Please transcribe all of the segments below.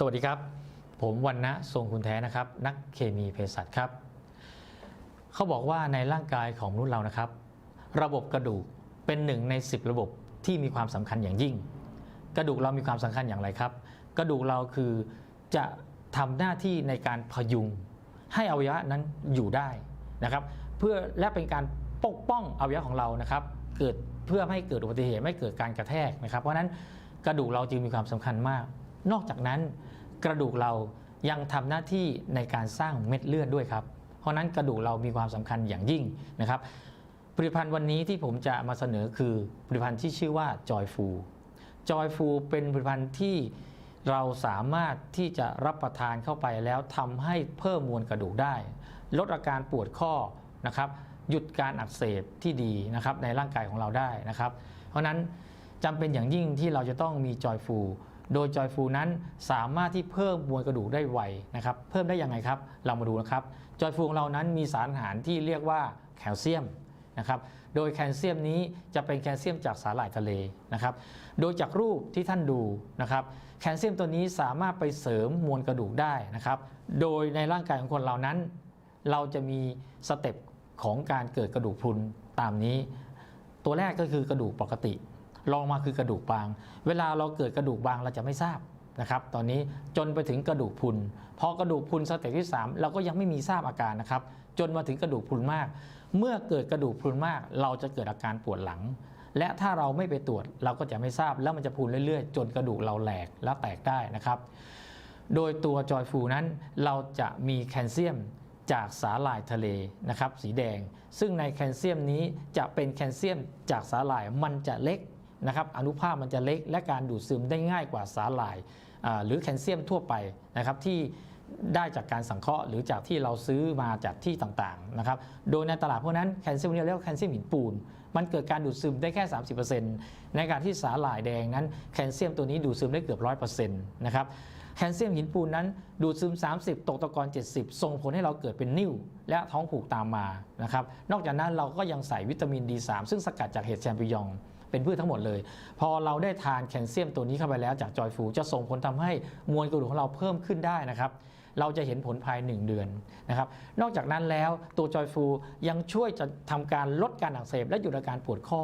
สวัสดีครับ ผมวันนะทรงคุณแท้นะครับ นักเคมีเภสัชครับ เขาบอกว่าในร่างกายของมนุษย์เรานะครับ ระบบกระดูกเป็นหนึ่งใน 10 ระบบที่มีความสำคัญอย่างยิ่ง กระดูกเรามีความสำคัญอย่างไรครับ กระดูกเราคือจะทำหน้าที่ในการพยุง ให้อวัยวะนั้นอยู่ได้นะครับ เพื่อและเป็นการปกป้องอวัยวะของเรานะครับ เกิดเพื่อไม่ให้เกิดอุบัติเหตุไม่เกิดการกระแทกนะครับ เพราะฉะนั้นกระดูกเราจึงมีความสำคัญมาก นอกจากนั้นกระดูกเรายังทำหน้าที่ในการสร้างเม็ดเลือดด้วยครับ เพราะนั้นกระดูกเรามีความสำคัญอย่างยิ่งนะครับ ผลิตภัณฑ์วันนี้ที่ผมจะมาเสนอคือผลิตภัณฑ์ที่ชื่อว่า Joy f o o Joy f o o เป็นผลิตภัณฑ์ที่เราสามารถที่จะรับประทานเข้าไปแล้วทำให้เพิ่มมวลกระดูกได้ ลดอาการปวดข้อนะครับหยุดการอักเสบที่ดีนะครับในร่างกายของเราได้นะครับ เพราะนั้นจำเป็นอย่างยิ่งที่เราจะต้องมี Joy f o o โดย Joy f o o นั้นสามารถที่เพิ่มมวลกระดูกได้ไวนะครับ เพิ่มได้ยังไงครับ เรามาดูนะครับ Joy f o o ของเรานั้นมีสารอาหารที่เรียกว่าแคลเซียมนะครับ โดยแคลเซียมนี้จะเป็นแคลเซียมจากสาหร่ายทะเลนะครับ โดยจากรูปที่ท่านดูนะครับ แคลเซียมตัวนี้สามารถไปเสริมมวลกระดูกได้นะครับ โดยในร่างกายของคนเรานั้น เราจะมีสเต็ปของการเกิดกระดูกพรุนตามนี้ ตัวแรกก็คือกระดูกปกติ รองมาคือกระดูกบาง เวลาเราเกิดกระดูกบางเราจะไม่ทราบนะครับ ตอนนี้จนไปถึงกระดูกพุน พอกระดูกพุนสเต็ปที่ 3 เราก็ยังไม่มีทราบอาการนะครับ จนมาถึงกระดูกพุนมาก เมื่อเกิดกระดูกพุนมาก เราจะเกิดอาการปวดหลัง และถ้าเราไม่ไปตรวจเราก็จะไม่ทราบแล้วมันจะพุนเรื่อยๆ จนกระดูกเราแหลกแล้วแตกได้นะครับ โดยตัวจอยฟูนั้นเราจะมีแคลเซียมจากสาหร่ายทะเลนะครับสีแดง ซึ่งในแคลเซียมนี้จะเป็นแคลเซียมจากสาหร่ายมันจะเล็ก นะครับอนุภาคมันจะเล็กและการดูดซึมได้ง่ายกว่าสาหร่ายหรือแคลเซียมทั่วไปนะครับที่ได้จากการสังเคราะห์หรือจากที่เราซื้อมาจากที่ต่างๆนะครับ โดยในตลาดพวกนั้นแคลเซียมนี้เรียกว่าแคลเซียมหินปูน มันเกิดการดูดซึมได้แค่ 30%ในการที่สาหร่ายแดงนั้นแคลเซียมตัวนี้ดูดซึมได้เกือบ 100%นะครับ แคลเซียมหินปูนนั้นดูดซึม 30 ตกตะกอน 70 ส่งผลให้เราเกิดเป็นนิ่ว และท้องผูกตามมา นะครับ นอกจากนั้นเราก็ยังใส่วิตามิน D3 ซึ่งสกัดจากเห็ดแชมปิญอง เป็นพืชทั้งหมดเลย พอเราได้ทานแคลเซียมตัวนี้เข้าไปแล้วจากจอยฟูจะส่งผลทำให้มวลกระดูกของเราเพิ่มขึ้นได้นะครับเราจะเห็นผลภาย 1 เดือนนะครับ นอกจากนั้นแล้วตัวจอยฟูยังช่วยจะทำการลดการอักเสบและหยุดอาการปวดข้อ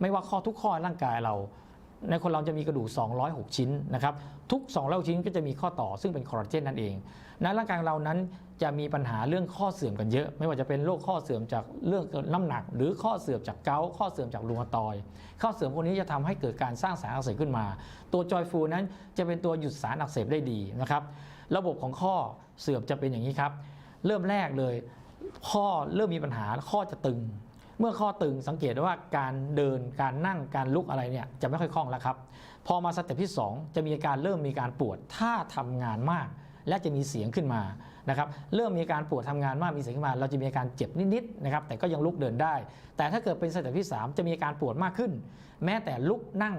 ไม่ว่าข้อทุกข้อร่างกายเรา ในคนเราจะมีกระดูก 206 ชิ้นนะครับทุก 206 ชิ้นก็จะมีข้อต่อซึ่งเป็นคอลลาเจนนั่นเองในร่างกายเรานั้นจะมีปัญหาเรื่องข้อเสื่อมกันเยอะ ไม่ว่าจะเป็นโรคข้อเสื่อมจากเรื่องน้ำหนัก หรือข้อเสื่อมจากเกาต์ข้อเสื่อมจากรูมาตอย ข้อเสื่อมพวกนี้จะทำให้เกิดการสร้างสารอักเสบขึ้นมา ตัวจอยฟูนั้นจะเป็นตัวหยุดสารอักเสบได้ดีนะครับระบบของข้อเสื่อมจะเป็นอย่างนี้ครับ เริ่มแรกเลย ข้อเริ่มมีปัญหาข้อจะตึง เมื่อข้อตึงสังเกตได้ว่าการเดินการนั่งการลุกอะไรเนี่ยจะไม่ค่อยคล่องแล้วครับ พอมาสเต็ปที่ 2 จะมีอาการเริ่มมีการปวดถ้าทำงานมาก และจะมีเสียงขึ้นมานะครับเริ่มมีอาการปวดทำงานมากมีเสียงขึ้นมา เราจะมีอาการเจ็บนิดๆนะครับแต่ก็ยังลุกเดินได้ แต่ถ้าเกิดเป็นสเต็ปที่ 3 จะมีอาการปวดมากขึ้น แม้แต่ลุกนั่ง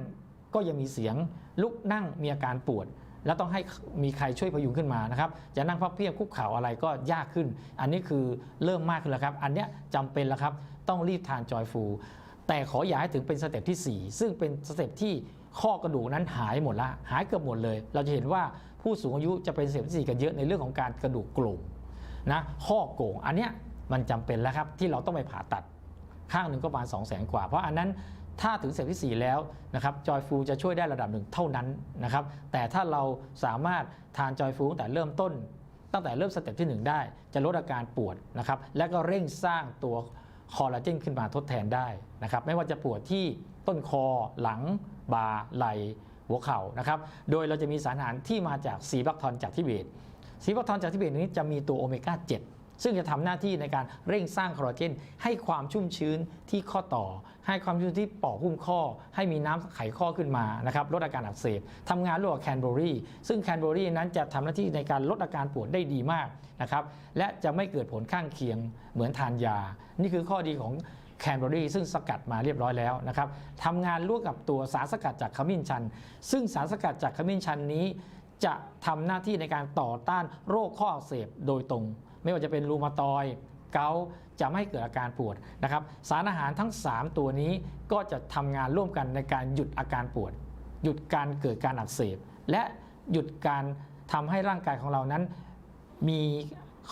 ก็ยังมีเสียงลุกนั่งมีอาการปวด แล้วต้องให้มีใครช่วยพยุงขึ้นมานะครับจะนั่งพับเพียบคุกเข่าอะไรก็ยากขึ้น อันนี้คือเริ่มมากขึ้นแล้วครับ อันเนี้ยจำเป็นแล้วครับต้องรีบทานจอยฟูแต่ขออย่าให้ถึงเป็นสเต็ปที่ 4 ซึ่งเป็นสเต็ปที่ข้อกระดูกนั้นหายหมดละหายเกือบหมดเลย เราจะเห็นว่าผู้สูงอายุจะเป็นสเต็ปที่4กันเยอะในเรื่องของการกระดูกโกร่งนะข้อโกงอันเนี้ยมันจำเป็นแล้วครับที่เราต้องไปผ่าตัดข้างหนึ่งก็ประมาณ2 0 0 0 0 0กว่า เพราะอันนั้น ถ้าถึงสเต็ปที่ 4 แล้วนะครับจอยฟูจะช่วยได้ระดับหนึ่งเท่านั้นนะครับแต่ถ้าเราสามารถทานจอยฟูตั้งแต่เริ่มต้น ตั้งแต่เริ่มสเต็ปที่ 1 ได้ จะลดอาการปวดนะครับและก็เร่งสร้างตัวคอลลาเจนขึ้นมาทดแทนได้นะครับไม่ว่าจะปวดที่ต้นคอหลังบ่าไหล่หัวเข่านะครับ โดยเราจะมีสารอาหารที่มาจากซีบักทอนจากทิเบต ซีบักทอนจากทิเบตนี้จะมีตัวโอเมก้า 7 ซึ่งจะทำหน้าที่ในการเร่งสร้างคอลลาเจน ให้ความชุ่มชื้นที่ข้อต่อ ให้ความชุ่มชื้นที่ปอกหุ้มข้อ ให้มีน้ำไขข้อขึ้นมานะครับลดอาการอักเสบทำงานร่วมกับแคนเบอรี่ซึ่งแคนเบอรี่นั้นจะทำหน้าที่ในการลดอาการปวดได้ดีมากนะครับและจะไม่เกิดผลข้างเคียงเหมือนทานยา นี่คือข้อดีของแคนเบอรี่ซึ่งสกัดมาเรียบร้อยแล้วนะครับทำงานร่วมกับตัวสารสกัดจากขมิ้นชัน ซึ่งสารสกัดจากขมิ้นชันนี้ จะทำหน้าที่ในการต่อต้านโรคข้ออักเสบโดยตรง ไม่ว่าจะเป็นรูมาตอยเกาจะไม่ให้เกิดอาการปวดนะครับ สารอาหารทั้ง 3 ตัวนี้ก็จะทำงานร่วมกันในการหยุดอาการปวด หยุดการเกิดการอักเสบ และหยุดการทำให้ร่างกายของเรานั้นมี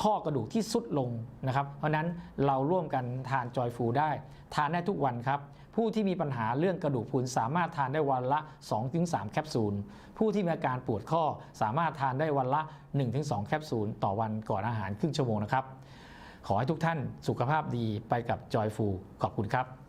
ข้อกระดูกที่สุดลงนะครับ เพราะนั้นเราร่วมกันทานจอยฟูได้ ทานได้ทุกวันครับ ผู้ที่มีปัญหาเรื่องกระดูกพรุนสามารถทานได้วันละ 2-3 แคปซูล ผู้ที่มีอาการปวดข้อสามารถทานได้วันละ 1-2 แคปซูล ต่อวันก่อนอาหารครึ่งชั่วโมงนะครับ ขอให้ทุกท่านสุขภาพดีไปกับจอยฟูขอบคุณครับ